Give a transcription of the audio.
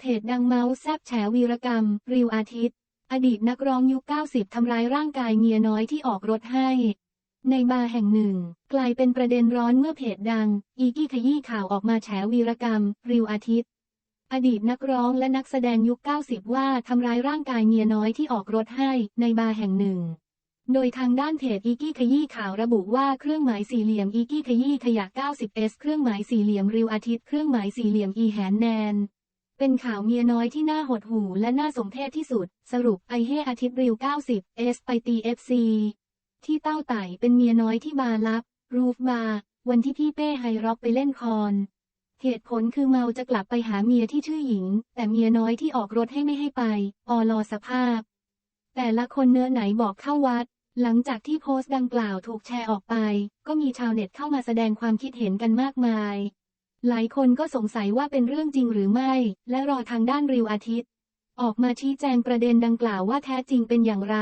เพจดังเมาส์แซบแฉวีรกรรม ริวอาทิตย์ อดีตนักร้องยุค 90 ทำร้ายร่างกายเมียน้อยที่ออกรถให้ ในบาร์แห่งหนึ่ง กลายเป็นประเด็นร้อนเมื่อเพจดัง อีกี้ขยี้ข่าวออกมาแฉวีรกรรม ริวอาทิตย์ อดีตนักร้องและนักแสดงยุค 90 ว่าทำร้ายร่างกายเมียน้อยที่ออกรถให้ ในบาร์แห่งหนึ่ง โดยทางด้านเพจอีกี้ขยี้ข่าวระบุว่าเครื่องหมายสี่เหลี่ยมอีกี้ขยี้ขยะ 90s เครื่องหมายสี่เหลี่ยมริวอาทิตย์เครื่องหมายสี่เหลี่ยมอีแหนแนน เป็นข่าวเมียน้อยที่น่าหดหู่และน่าสมเพชที่สุด สรุปไอเฮอาทิตย์ริว 90 S ไปตี FC ที่เต้าไต่เป็นเมียน้อยที่บาร์ลับ รูฟบาร์วันที่พี่เป้ไฮร็อกไปเล่นคอน เหตุผลคือเมาจะกลับไปหาเมียที่ชื่อหญิง แต่เมียน้อยที่ออกรถให้ไม่ให้ไป อลอสภาพ แต่ละคนเนื้อไหนบอกเข้าวัด หลังจากที่โพสต์ดังกล่าวถูกแชร์ออกไป ก็มีชาวเน็ตเข้ามาแสดงความคิดเห็นกันมากมาย หลายคนก็สงสัยว่าเป็นเรื่องจริงหรือไม่ และรอทางด้านริวอาทิตย์ ออกมาชี้แจงประเด็นดังกล่าวว่าแท้จริงเป็นอย่างไร